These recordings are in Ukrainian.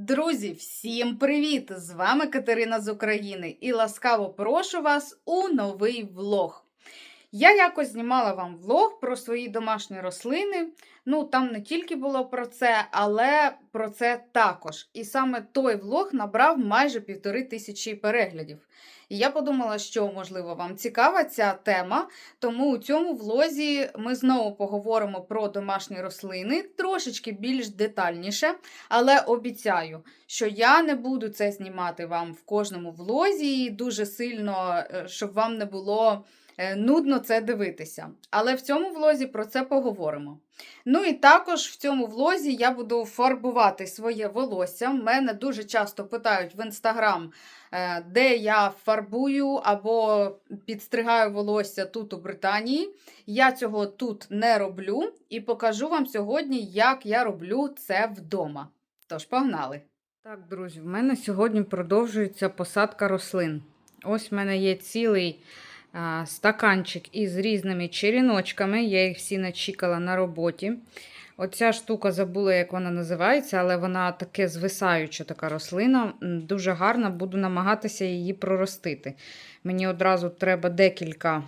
Друзі, всім привіт! З вами Катерина з України і ласкаво прошу вас у новий влог. Я якось знімала вам влог про свої домашні рослини. Ну, там не тільки було про це, але про це також. І саме той влог набрав майже півтори тисячі переглядів. І я подумала, що, можливо, вам цікава ця тема, тому у цьому влозі ми знову поговоримо про домашні рослини трошечки більш детальніше. Але обіцяю, що я не буду це знімати вам в кожному влозі і дуже сильно, е, щоб вам не було нудно це дивитися. Але в цьому влозі про це поговоримо. Ну і також в цьому влозі я буду фарбувати своє волосся. Мене дуже часто питають в інстаграм, е, де я фарбую або підстригаю волосся тут у Британії. Я цього тут не роблю і покажу вам сьогодні, як я роблю це вдома. Тож, погнали! Так, друзі, в мене сьогодні продовжується посадка рослин. Ось в мене є цілий стаканчик із різними черіночками. Я їх всі начікала на роботі. Оця штука забула, як вона називається, але вона таке звисаюча така рослина. Дуже гарна, буду намагатися її проростити. Мені одразу треба декілька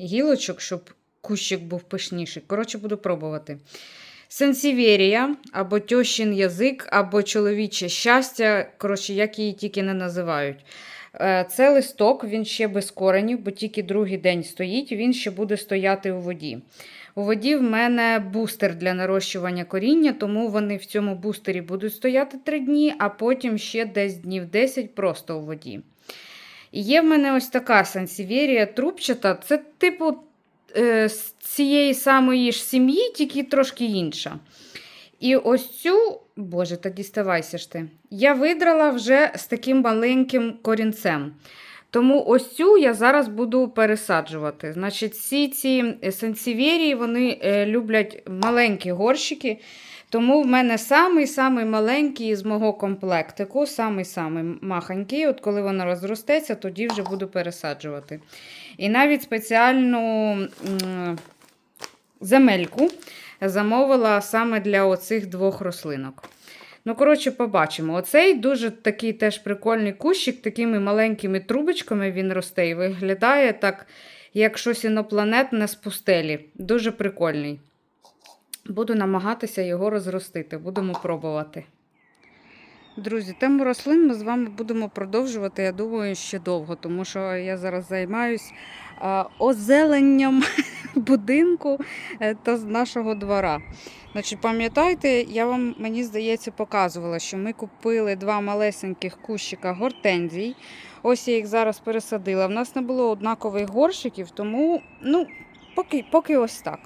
гілочок, щоб кущик був пишніший. Коротше, буду пробувати. Сенсіверія, або тьощин язик, або чоловіче щастя, коротше, як її тільки не називають. Е, Це листок, він ще без коренів, бо тільки другий день стоїть, він ще буде стояти у воді. У воді в мене бустер для нарощування коріння, тому вони в цьому бустері будуть стояти 3 дні, а потім ще десь днів 10 просто у воді. І є в мене ось така сансіверія трубчата. Це типу е, з цієї самої ж сім'ї, тільки трошки інша. І ось цю, боже, та діставайся ж ти, я видрала вже з таким маленьким корінцем. Тому ось цю я зараз буду пересаджувати. Значить, всі ці сенсіверії вони е, люблять маленькі горщики. Тому в мене самий-самий маленький з мого комплектику, самий-самий махонький. От коли воно розростеться, тоді вже буду пересаджувати. І навіть спеціальну земельку замовила саме для оцих двох рослинок. Ну, коротше, побачимо. Оцей дуже такий теж прикольний кущик, такими маленькими трубочками він росте і виглядає так, як щось інопланетне з пустелі. Дуже прикольний. Буду намагатися його розростити, будемо пробувати. Друзі, тему рослин ми з вами будемо продовжувати, я думаю, ще довго, тому що я зараз займаюсь озеленням будинку е, та нашого двора. Значить, пам'ятаєте, я вам, мені здається, показувала, що ми купили два малесеньких кущика гортензій. Ось я їх зараз пересадила. В нас не було однакових горщиків, тому ну, поки, поки ось так.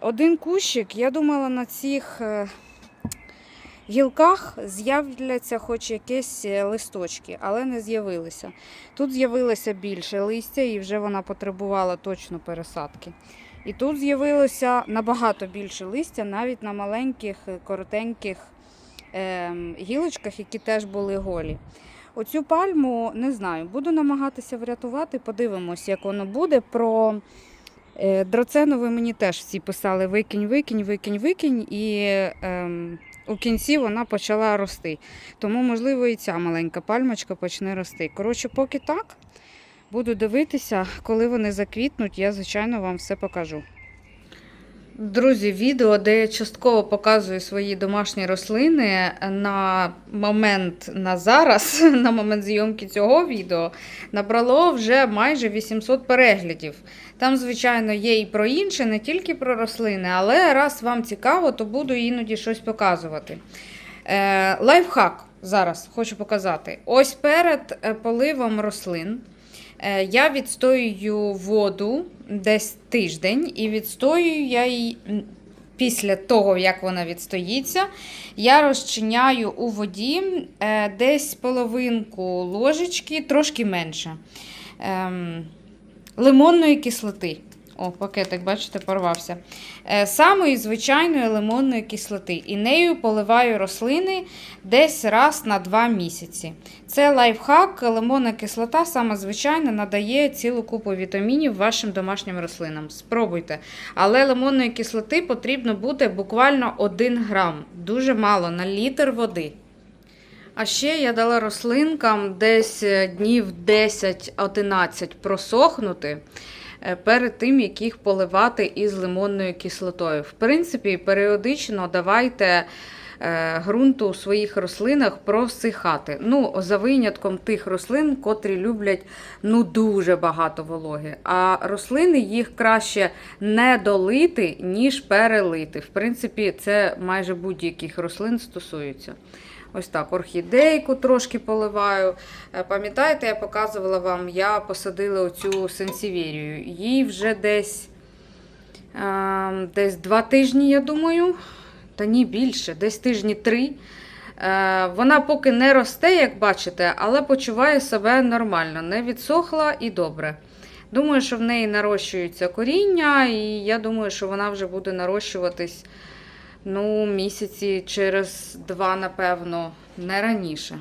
Один кущик, я думала, на цих е, гілках з'являться хоч якісь е, листочки, але не з'явилися. Тут з'явилося більше листя і вже вона потребувала точно пересадки. І тут з'явилося набагато більше листя, навіть на маленьких, е, коротеньких е, гілочках, які теж були голі. Оцю пальму не знаю, буду намагатися врятувати, подивимось, як воно буде. Про е, драценову мені теж всі писали викинь, викинь, викинь, викинь. І ем, у кінці вона почала рости. Тому, можливо, і ця маленька пальмочка почне рости. Коротше, поки так, буду дивитися, коли вони заквітнуть, я, звичайно, вам все покажу. Друзі, відео, де я частково показую свої домашні рослини на момент на зараз, на момент зйомки цього відео, набрало вже майже 800 переглядів. Там, звичайно, є і про інше, не тільки про рослини, але раз вам цікаво, то буду іноді щось показувати. Е, лайфхак зараз хочу показати. Ось перед е, поливом рослин. Е, Я відстоюю воду десь тиждень, і відстоюю я її після того, як вона відстоїться, я розчиняю у воді е, десь половинку ложечки, трошки менше. ем, Лимонної кислоти. О, пакетик, бачите, порвався. Е, Самої звичайної лимонної кислоти. І нею поливаю рослини десь раз на 2 місяці. Це лайфхак, лимонна кислота, саме звичайна, надає цілу купу вітамінів вашим домашнім рослинам. Спробуйте. Але лимонної кислоти потрібно буде буквально 1 грам. Дуже мало на літр води. А ще я дала рослинкам десь е, днів 10-11 просохнути перед тим, як їх поливати із лимонною кислотою. В принципі, періодично давайте е, ґрунту у своїх рослинах просихати. Ну, за винятком тих рослин, котрі люблять ну, дуже багато вологи. А рослини їх краще не долити, ніж перелити. В принципі, це майже будь-яких рослин стосується. Ось так, орхідейку трошки поливаю. Е, Пам'ятаєте, я показувала вам, я посадила оцю сенсівірію. Їй вже десь, е, десь два тижні, я думаю. Та ні, більше, десь тижні три. Е, Вона поки не росте, як бачите, але почуває себе нормально, не відсохла і добре. Думаю, що в неї нарощується коріння, і я думаю, що вона вже буде нарощуватись ну, місяці через два, напевно, не раніше.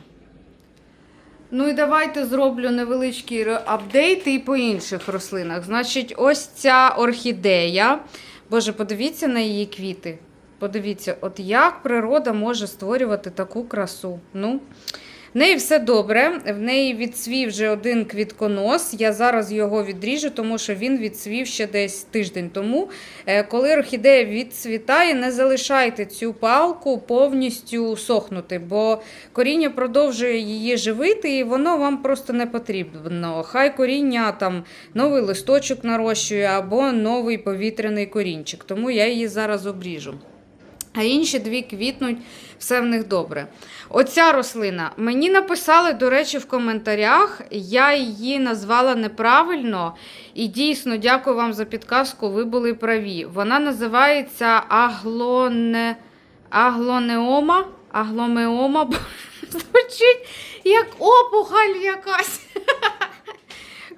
Ну і давайте зроблю невеличкий апдейт і по інших рослинах. Значить, ось ця орхідея. Боже, подивіться на її квіти. Подивіться, от як природа може створювати таку красу. Ну, неї все добре. В неї відцвів вже один квітконос. Я зараз його відріжу, тому що він відцвів ще десь тиждень тому. Е, Коли орхідея відцвітає, не залишайте цю палку повністю сохнути, бо коріння продовжує її живити, і воно вам просто не потрібно. Хай коріння там новий листочок нарощує або новий повітряний корінчик. Тому я її зараз обріжу. А інші дві квітнуть, все в них добре. Оця рослина мені написали, до речі, в коментарях. Я її назвала неправильно. І дійсно, дякую вам за підказку, ви були праві. Вона називається аглоне... аглонеома. Агломеома. Звучить як опухоль якась.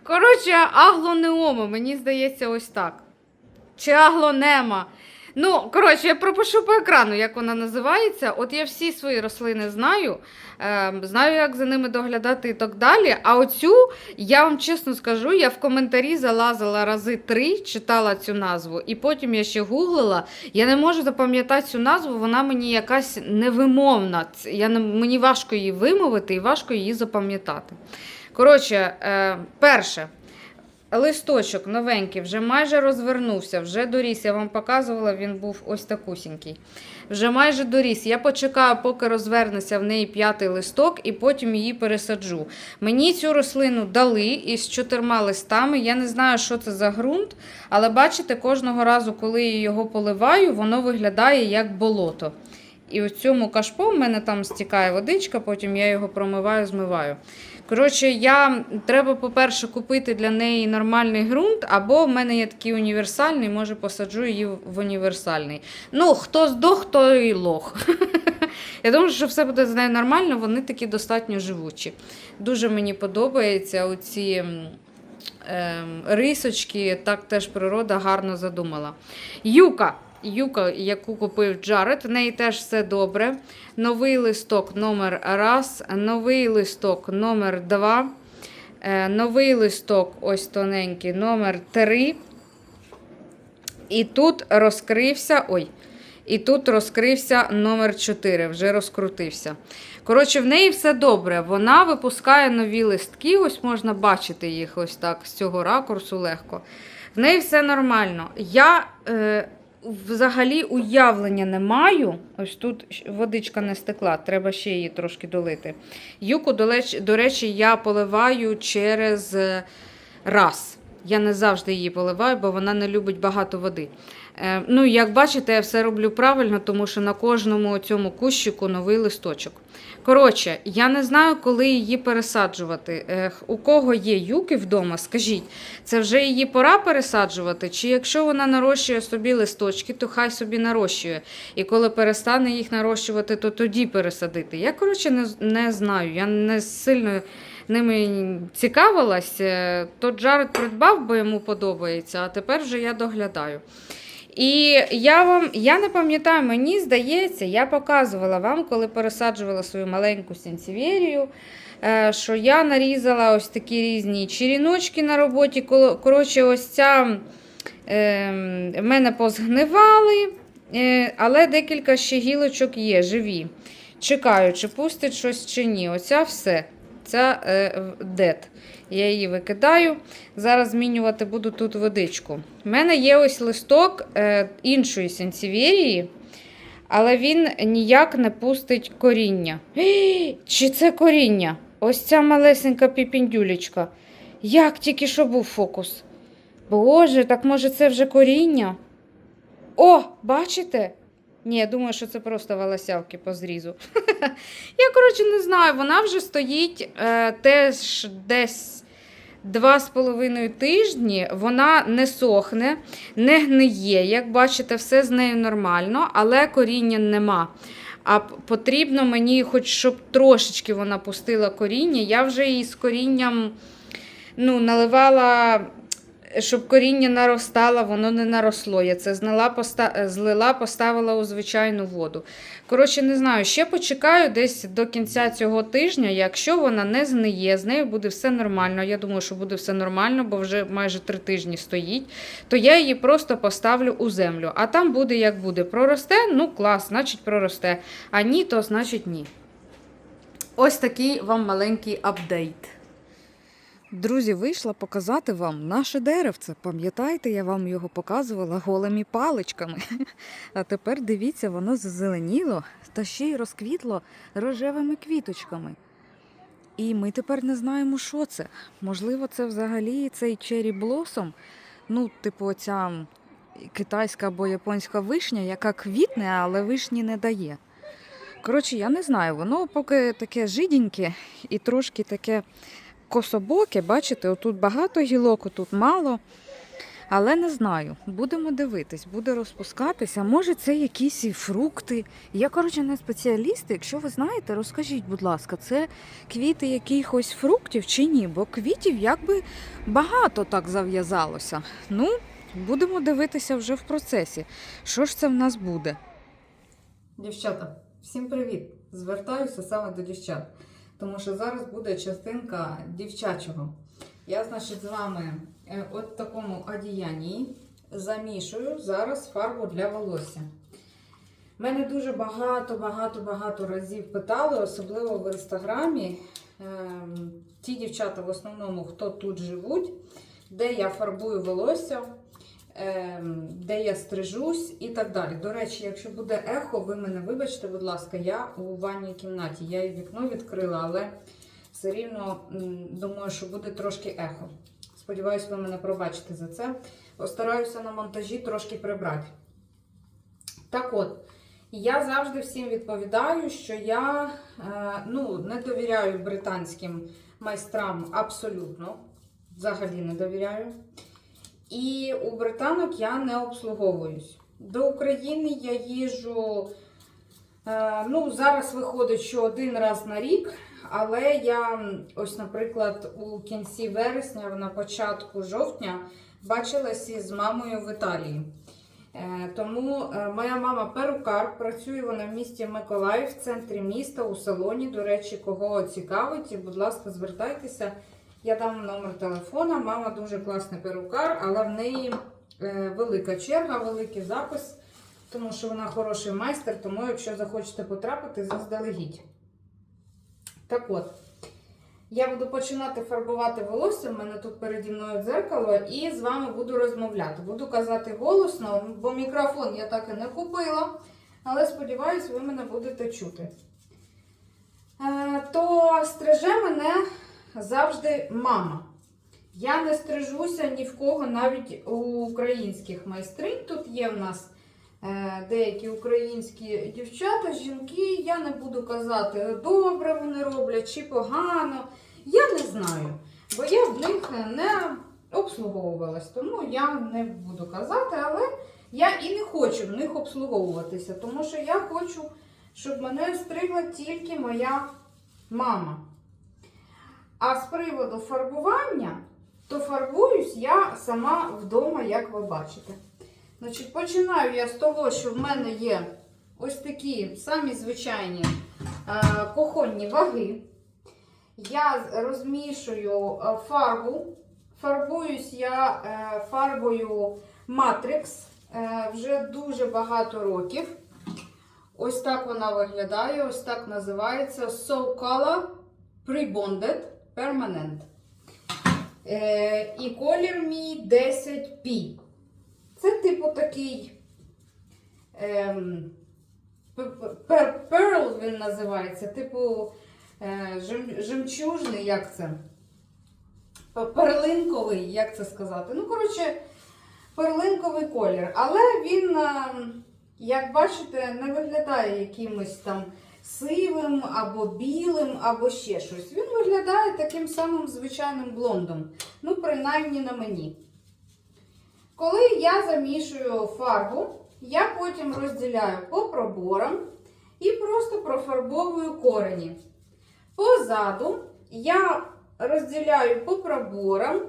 Коротше, аглонеома, мені здається, ось так. Чи аглонема. Ну, коротше, я пропишу по екрану, як вона називається. От я всі свої рослини знаю, е, знаю, як за ними доглядати і так далі. А оцю, я вам чесно скажу, я в коментарі залазила рази три, читала цю назву, і потім я ще гуглила. Я не можу запам'ятати цю назву, вона мені якась невимовна. Я не, мені важко її вимовити і важко її запам'ятати. Коротше, е, перше. Листочок новенький, вже майже розвернувся, вже доріс. Я вам показувала, він був ось такусінький. Вже майже доріс. Я почекаю, поки розвернеться в неї п'ятий листок, і потім її пересаджу. Мені цю рослину дали із чотирма листами. Я не знаю, що це за ґрунт, але бачите, кожного разу, коли я його поливаю, воно виглядає як болото. І у цьому кашпо в мене там стікає водичка, потім я його промиваю, змиваю. Коротше, я треба, по-перше, купити для неї нормальний ґрунт, або в мене є такий універсальний, може посаджу її в універсальний. Ну, хто здох, то і лох. Я думаю, що все буде з нею нормально, вони такі достатньо живучі. Дуже мені подобається оці ем, рисочки, так теж природа гарно задумала. Юка. Юка, яку купив Джаред, в неї теж все добре. Новий листок номер раз, новий листок номер два, е, новий листок, ось тоненький, номер три. І тут розкрився. Ой, і тут розкрився номер 4, вже розкрутився. Коротше, в неї все добре. Вона випускає нові листки, ось можна бачити їх ось так з цього ракурсу легко. В неї все нормально. Я е, взагалі уявлення не маю. Ось тут водичка не стекла, треба ще її трошки долити. Юку, до речі, я поливаю через е, раз. Я не завжди її поливаю, бо вона не любить багато води. Е, ну, як бачите, я все роблю правильно, тому що на кожному цьому кущику новий листочок. Коротше, я не знаю, коли її пересаджувати. Е, у кого є юки вдома, скажіть, це вже її пора пересаджувати? Чи якщо вона нарощує собі листочки, то хай собі нарощує. І коли перестане їх нарощувати, то тоді пересадити. Я, коротше, не, не знаю. Я не сильно ними цікавилась. Е, То Джаред придбав, бо йому подобається, а тепер вже я доглядаю. І я вам, я не пам'ятаю, мені здається, я показувала вам, коли пересаджувала свою маленьку сенсіверію, е, що я нарізала ось такі різні черіночки на роботі. Коротше, ось ця в мене позгнивали, е, але декілька ще гілочок є живі. Чекаю, чи пустить щось чи ні. Оця все. Ця е, дет. Я її викидаю. Зараз змінювати буду тут водичку. У мене є ось листок е, іншої сенсіверії, але він ніяк не пустить коріння. Чи це коріння? Ось ця малесенька піпіндюлечка. Як тільки що був фокус. Боже, так може це вже коріння? О, бачите? Ні, я думаю, що це просто волосявки по зрізу. Я, коротше, не знаю, вона вже стоїть е, теж десь два з половиною тижні. Вона не сохне, не гниє. Як бачите, все з нею нормально, але коріння нема. А потрібно мені, хоч щоб трошечки вона пустила коріння. Я вже її з корінням ну, наливала, щоб коріння наростало, воно не наросло. Я це знала, поста... злила, поставила у звичайну воду. Коротше, не знаю, ще почекаю десь до кінця цього тижня. Якщо вона не згниє, з нею буде все нормально. Я думаю, що буде все нормально, бо вже майже три тижні стоїть. То я її просто поставлю у землю. А там буде як буде. Проросте, ну клас, значить проросте. А ні, то значить ні. Ось такий вам маленький апдейт. Друзі, вийшла показати вам наше деревце. Пам'ятаєте, я вам його показувала голими паличками. А тепер дивіться, воно зазеленіло та ще й розквітло рожевими квіточками. І ми тепер не знаємо, що це. Можливо, це взагалі цей чері блосом, ну, типу, оця китайська або японська вишня, яка квітне, але вишні не дає. Коротше, я не знаю, воно поки таке жиденьке і трошки таке кособоке, бачите, отут багато гілок, отут мало. Але не знаю, будемо дивитись, буде розпускатися. Може, це якісь фрукти. Я, коротше, не спеціаліст. Якщо ви знаєте, розкажіть, будь ласка, це квіти якихось фруктів чи ні? Бо квітів якби багато так зав'язалося. Ну, будемо дивитися вже в процесі. Що ж це в нас буде? Дівчата, всім привіт! Звертаюся саме до дівчат, тому що зараз буде частинка дівчачого. Я, значить, з вами е, от в такому одіянні замішую зараз фарбу для волосся. Мене дуже багато, багато, багато разів питали, особливо в інстаграмі. ем, Ті дівчата, в основному, хто тут живуть, де я фарбую волосся де я стрижусь і так далі. До речі, якщо буде ехо, ви мене вибачте, будь ласка, я у ванній кімнаті. Я і вікно відкрила, але все рівно думаю, що буде трошки ехо. Сподіваюсь, ви мене пробачите за це. Постараюся на монтажі трошки прибрати. Так от, я завжди всім відповідаю, що я е, ну, не довіряю британським майстрам абсолютно. Взагалі не довіряю. І у британок я не обслуговуюсь. До України я їжджу. е, Ну, зараз виходить, що один раз на рік, але я, ось, наприклад, у кінці вересня, на початку жовтня, бачилась із мамою в Італії. Е, Тому е, моя мама перукар, працює вона в місті Миколаїв, в центрі міста, у салоні. До речі, кого цікавить, будь ласка, звертайтеся. Я дам номер телефона. Мама дуже класний перукар, але в неї е, велика черга, великий запис, тому що вона хороший майстер. Тому, якщо захочете потрапити, заздалегідь. Так от, я буду починати фарбувати волосся. У мене тут переді мною дзеркало, і з вами буду розмовляти. Буду казати голосно, бо мікрофон я так і не купила. Але сподіваюсь, ви мене будете чути. Е, то стриже мене завжди мама. Я не стрижуся ні в кого, навіть у українських майстринь. Тут є в нас е, деякі українські дівчата, жінки. Я не буду казати, добре вони роблять чи погано. Я не знаю, бо я в них не обслуговувалась, тому я не буду казати, але я і не хочу в них обслуговуватися, тому що я хочу, щоб мене стригла тільки моя мама. А з приводу фарбування, то фарбуюсь я сама вдома, як ви бачите. Значить, починаю я з того, що в мене є ось такі самі звичайні е, кухонні ваги. Я розмішую е, фарбу. Фарбуюсь я е, фарбою Matrix вже дуже багато років. Ось так вона виглядає, ось так називається So Color Pre-Bonded Permanent. Е, і колір мій 10P. Це типу такий ем, п- п- Pearl він називається, типу е, жем, жемчужний, як це? Перлинковий, як це сказати? Ну, коротше, перлинковий колір. Але він, ем, як бачите, не виглядає якимось там сивим або білим, або ще щось. Він виглядає таким самим звичайним блондом. Ну, принаймні на мені. Коли я замішую фарбу, я потім розділяю по проборам і просто профарбовую корені. Позаду я розділяю по проборам,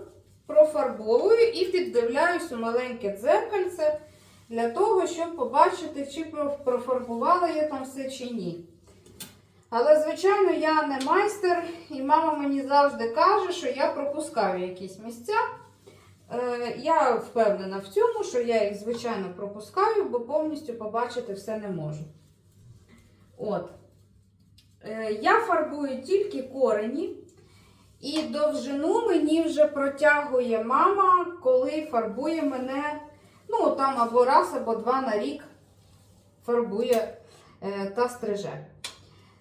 профарбовую і піддивляюсь у маленьке дзеркальце для того, щоб побачити, чи проф- профарбувала я там все чи ні. Але, звичайно, я не майстер, і мама мені завжди каже, що я пропускаю якісь місця. Е, Я впевнена в цьому, що я їх, звичайно, пропускаю, бо повністю побачити все не можу. От. Е, Я фарбую тільки корені, і довжину мені вже протягує мама, коли фарбує мене, ну, там або раз, або два на рік фарбує е, та стриже.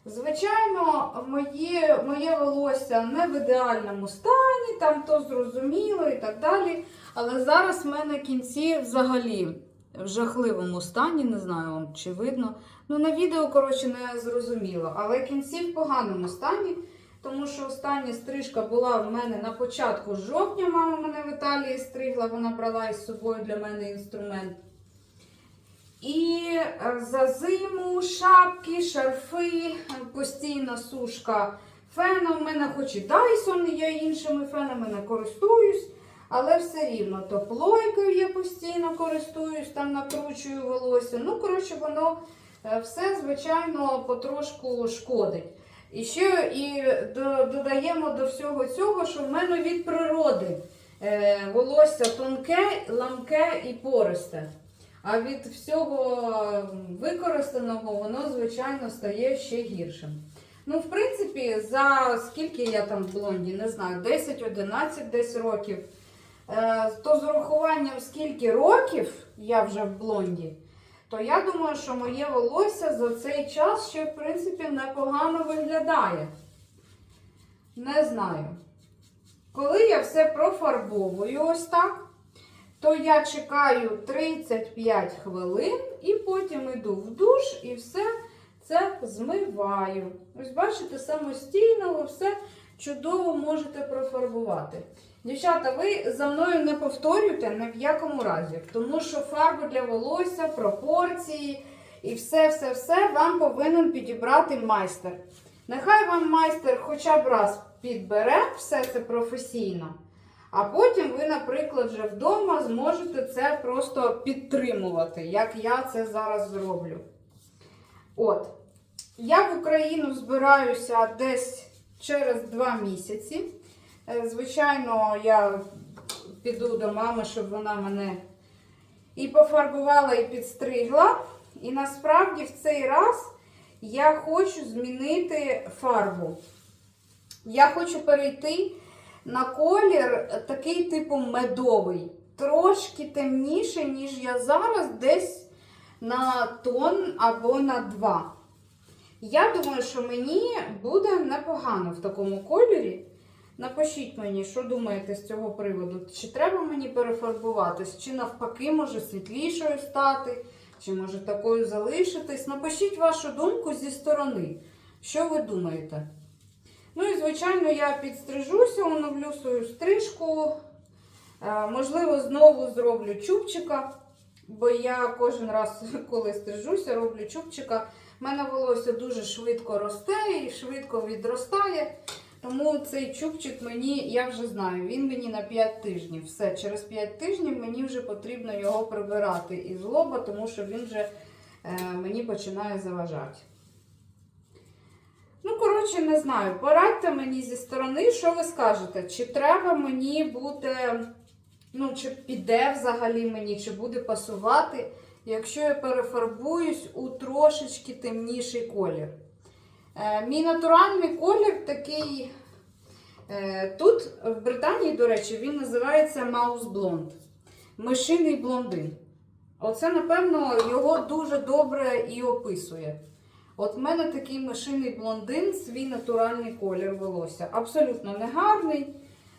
Звичайно, моє, моє волосся не в ідеальному стані, там то зрозуміло і так далі. Але зараз в мене кінці взагалі в жахливому стані, не знаю вам чи видно. Ну, на відео, коротше, не зрозуміло. Але кінці в поганому стані, тому що остання стрижка була в мене на початку жовтня. Мама мене в Італії стригла, вона брала із собою для мене інструмент. І е, за зиму шапки, шарфи, постійна сушка феном. У мене хоч і Dyson, я іншими фенами не користуюсь, але все рівно то плойкою я постійно користуюсь, там накручую волосся. Ну, коротше, воно е, все, звичайно, потрошку шкодить. І ще і додаємо до всього цього, що в мене від природи е, волосся тонке, ламке і пористе. А від всього використаного воно, звичайно, стає ще гіршим. Ну, в принципі, за скільки я там в блонді, не знаю, 10-11 десь років. Е, то з урахуванням скільки років я вже в блонді, то я думаю, що моє волосся за цей час ще, в принципі, непогано виглядає. Не знаю. Коли я все профарбовую ось так, то я чекаю 35 хвилин і потім йду в душ і все це змиваю. Ось бачите, самостійно ви все чудово можете профарбувати. Дівчата, ви за мною не повторюйте ні в якому разі, тому що фарби для волосся, пропорції і все-все-все вам повинен підібрати майстер. Нехай вам майстер хоча б раз підбере все це професійно. А потім ви, наприклад, вже вдома зможете це просто підтримувати, як я це зараз зроблю. От. Я в Україну збираюся десь через два місяці. Е, Звичайно, я піду до мами, щоб вона мене і пофарбувала, і підстригла. І насправді в цей раз я хочу змінити фарбу. Я хочу перейти на колір такий типу медовий. Трошки темніший, ніж я зараз, десь на тон або на два. Я думаю, що мені буде непогано в такому кольорі. Напишіть мені, що думаєте з цього приводу. Чи треба мені перефарбуватись, чи навпаки, може світлішою стати, чи може такою залишитись. Напишіть вашу думку зі сторони. Що ви думаєте? Ну і, звичайно, я підстрижуся, оновлю свою стрижку. Е, Можливо, знову зроблю чубчика, бо я кожен раз, коли стрижуся, роблю чубчика. У мене волосся дуже швидко росте і швидко відростає. Тому цей чубчик мені, я вже знаю, він мені на 5 тижнів. Все, через 5 тижнів мені вже потрібно його прибирати із лоба, тому що він вже е, мені починає заважати. Ну, коротше, не знаю. Порадьте мені зі сторони, що ви скажете, чи треба мені бути, ну, чи піде взагалі мені, чи буде пасувати. якщо я перефарбуюсь у трошечки темніший колір. Е, мій натуральний колір такий. Е, тут, в Британії, до речі, він називається Mouse Blonde. Мишиний блондин. Оце, напевно, його дуже добре і описує. От в мене такий мишиний блондин, свій натуральний колір волосся. Абсолютно не гарний,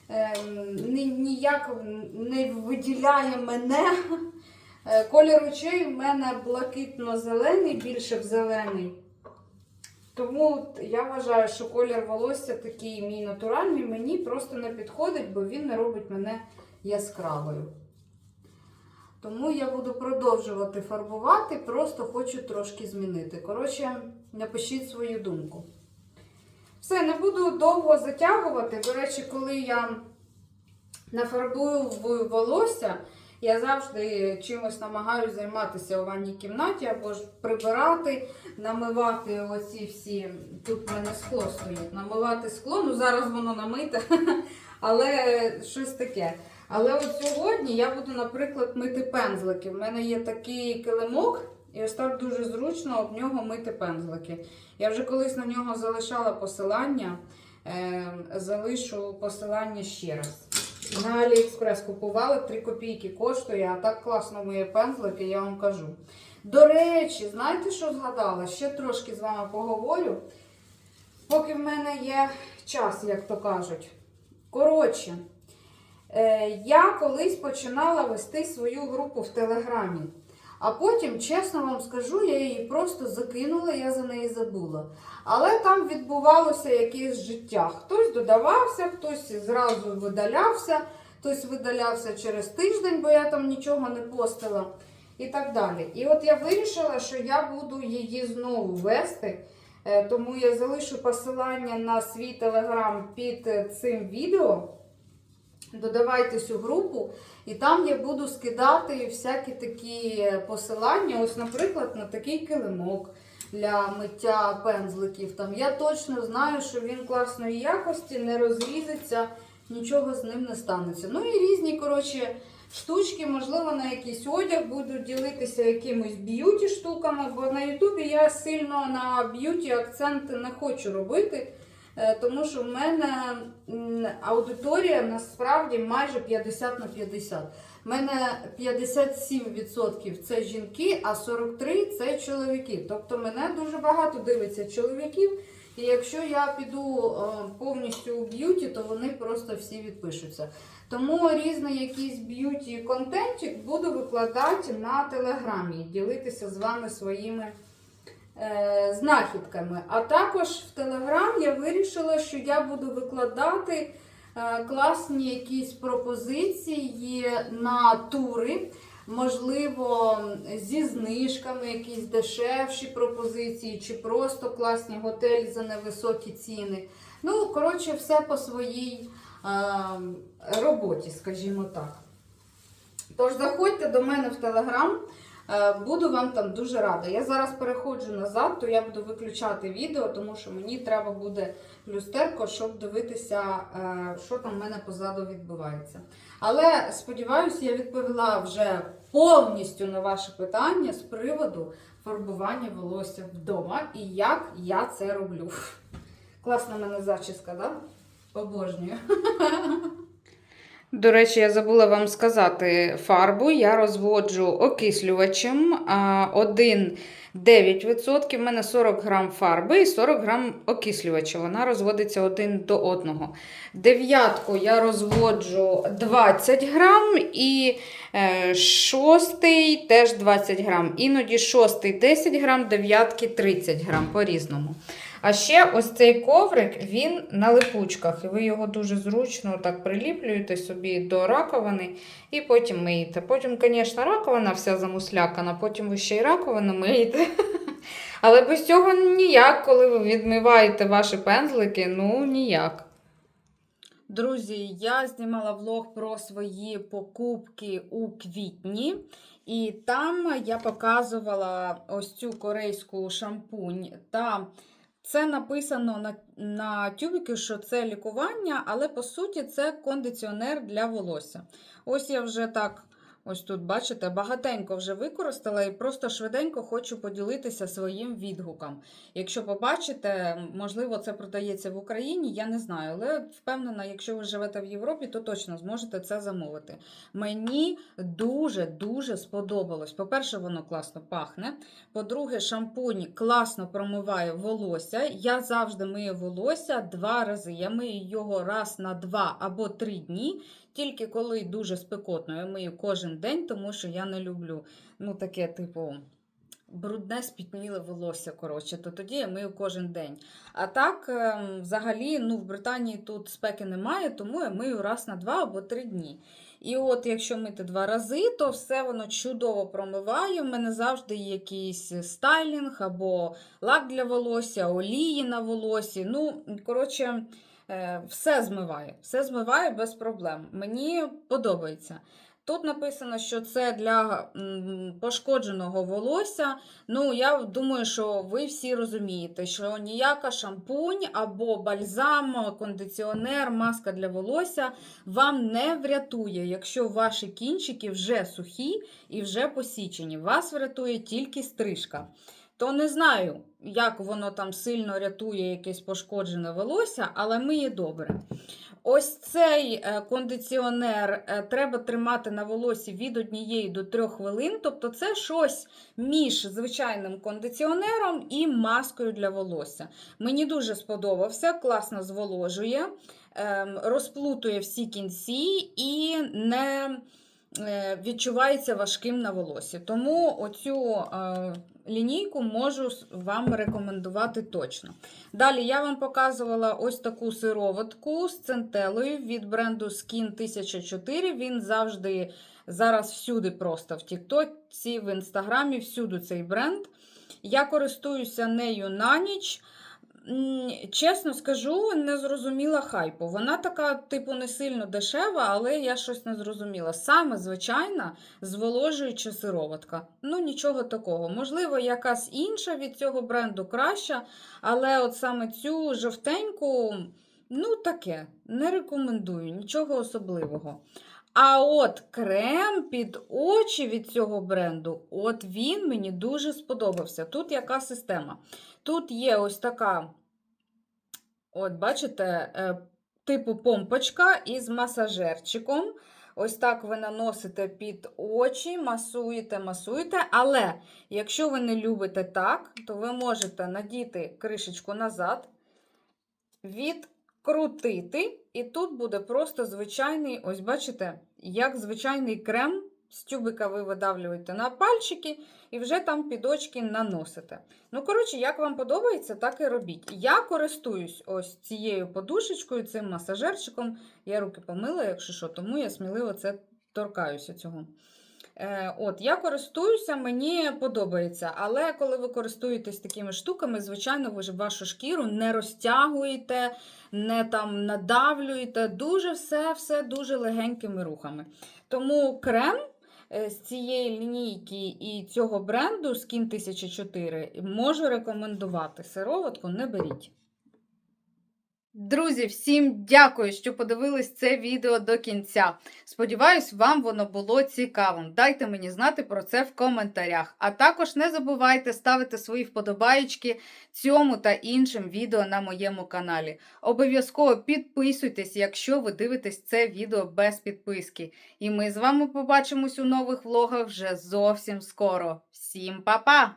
ем, ніяк не виділяє мене. Е, Колір очей в мене блакитно-зелений, більше в зелений. Тому я вважаю, що колір волосся такий мій натуральний, мені просто не підходить, бо він не робить мене яскравою. Тому я буду продовжувати фарбувати, просто хочу трошки змінити. Коротше, напишіть свою думку. Все, не буду довго затягувати. До речі, коли я нафарбую волосся, я завжди чимось намагаюся займатися у ванній кімнаті або ж прибирати, намивати оці всі. Тут в мене скло стоїть. Намивати скло, ну зараз воно намите, але щось таке. Але от сьогодні я буду, наприклад, мити пензлики. У мене є такий килимок, і ось так дуже зручно об нього мити пензлики. Я вже колись на нього залишала посилання, е, залишу посилання ще раз. На Аліекспрес купувала 3 копійки коштує, а так класно миє пензлики, я вам кажу. До речі, знаєте, що згадала? Ще трошки з вами поговорю, поки в мене є час, як то кажуть. Коротше, я колись починала вести свою групу в Телеграмі. А потім, чесно вам скажу, я її просто закинула, я за неї забула. Але там відбувалося якесь життя. Хтось додавався, хтось зразу видалявся, хтось видалявся через тиждень, бо я там нічого не постила. І так далі. І от я вирішила, що я буду її знову вести. Е, Тому я залишу посилання на свій телеграм під е, цим відео. Додавайте цю групу, і там я буду скидати всякі такі посилання. Ось, наприклад, на такий килимок для миття пензликів. Там я точно знаю, що він класної якості, не розрізиться, нічого з ним не станеться. Ну і різні, коротше, штучки, можливо, на якийсь одяг буду ділитися якимись б'юті штуками, бо на Ютубі я сильно на б'юті акцент не хочу робити. Е, Тому що в мене аудиторія насправді майже 50 на 50. У мене 57% це жінки, а 43% це чоловіки. Тобто мене дуже багато дивиться чоловіків. І якщо я піду е, повністю у б'юті, то вони просто всі відпишуться. Тому різний якийсь б'юті контентик буду викладати на телеграмі, ділитися з вами своїми знахідками. А також в Телеграм я вирішила, що я буду викладати е, класні якісь пропозиції на тури. Можливо, зі знижками якісь дешевші пропозиції, чи просто класні готелі за невисокі ціни. Ну, коротше, все по своїй е, роботі, скажімо так. Тож заходьте до мене в Телеграм. Е, Буду вам там дуже рада. Я зараз переходжу назад, то я буду виключати відео, тому що мені треба буде люстерко, щоб дивитися, е, що там в мене позаду відбувається. Але сподіваюся, я відповіла вже повністю на ваше питання з приводу фарбування волосся вдома і як я це роблю. Класна мене зачіска, да? Обожнюю. До речі, я забула вам сказати фарбу. Я розводжу окислювачем 1,9%. В мене 40 грам фарби і 40 грам окислювача. Вона розводиться один до одного. Дев'ятку я розводжу 20 грам і е, шостий теж 20 грам. Іноді шостий 10 грам, дев'ятки 30 грам по-різному. А ще ось цей коврик, він на липучках, і ви його дуже зручно так приліплюєте собі до раковини і потім миєте. Потім, звісно, раковина вся замуслякана, потім ви ще й раковину миєте. Але без цього ніяк, коли ви відмиваєте ваші пензлики, ну ніяк. Друзі, я знімала влог про свої покупки у квітні, і там я показувала ось цю корейську шампунь. Та це написано на, на тюбіки, що це лікування, але по суті це кондиціонер для волосся. Ось я вже так Ось тут, бачите, багатенько вже використала і просто швиденько хочу поділитися своїм відгуком. Якщо побачите, можливо, це продається в Україні, я не знаю, але впевнена, якщо ви живете в Європі, то точно зможете це замовити. Мені дуже-дуже сподобалось. По-перше, воно класно пахне. По-друге, шампунь класно промиває волосся. Я завжди мию волосся два рази. Я мию його раз на два або три дні. Тільки коли дуже спекотно, я мию кожен день, тому що я не люблю ну, таке, типу, брудне спітніле волосся. коротше, То тоді я мию кожен день. А так, ем, взагалі, ну, в Британії тут спеки немає, тому я мию раз на два або три дні. І от, якщо мити два рази, то все воно чудово промиває. У мене завжди є якийсь стайлінг або лак для волосся, олії на волосі. Ну, коротше. Е, Все змиває, все змиває без проблем. Мені подобається. Тут написано, що це для пошкодженого волосся. Ну, я думаю, що ви всі розумієте, що ніяка шампунь або бальзам, кондиціонер, маска для волосся вам не врятує, якщо ваші кінчики вже сухі і вже посічені. Вас врятує тільки стрижка. То не знаю, як воно там сильно рятує якесь пошкоджене волосся, але миє добре. Ось цей е, кондиціонер е, треба тримати на волосі від 1 до 3 хвилин. Тобто це щось між звичайним кондиціонером і маскою для волосся. Мені дуже сподобався, класно зволожує, ем, розплутує всі кінці і не е, відчувається важким на волосі. Тому оцю лінійку можу вам рекомендувати точно. Далі я вам показувала ось таку сироватку з центелою від бренду Skin 1004. Він завжди зараз всюди просто в Тіктоці, в Інстаграмі, всюди цей бренд. Я користуюся нею на ніч. Чесно скажу, не зрозуміла хайпу. Вона така, типу, не сильно дешева, але я щось не зрозуміла. Саме звичайна зволожуюча сироватка. Ну, нічого такого. Можливо, якась інша від цього бренду краща, але от саме цю жовтеньку, ну таке, не рекомендую, нічого особливого. А от крем під очі від цього бренду, от він мені дуже сподобався. Тут яка система? Тут є ось така, от бачите, е, типу помпочка із масажерчиком. Ось так ви наносите під очі, масуєте, масуєте. Але якщо ви не любите так, то ви можете надіти кришечку назад, відкрутити, і тут буде просто звичайний, ось бачите, як звичайний крем. З тюбика ви видавлюєте на пальчики і вже там під очки наносите. Ну, коротше, як вам подобається, так і робіть. Я користуюсь ось цією подушечкою, цим масажерчиком. Я руки помила, якщо що, тому я сміливо це торкаюся цього. Е, от, Я користуюся, мені подобається. Але коли ви користуєтесь такими штуками, звичайно, ви ж вашу шкіру не розтягуєте, не там надавлюєте. Дуже все, все дуже легенькими рухами. Тому крем е, з цієї лінійки і цього бренду Skin 1004 можу рекомендувати. Сироватку не беріть. Друзі, всім дякую, що подивились це відео до кінця. Сподіваюсь, вам воно було цікавим. Дайте мені знати про це в коментарях. А також не забувайте ставити свої вподобаєчки цьому та іншим відео на моєму каналі. Обов'язково підписуйтесь, якщо ви дивитесь це відео без підписки. І ми з вами побачимось у нових влогах вже зовсім скоро. Всім па-па!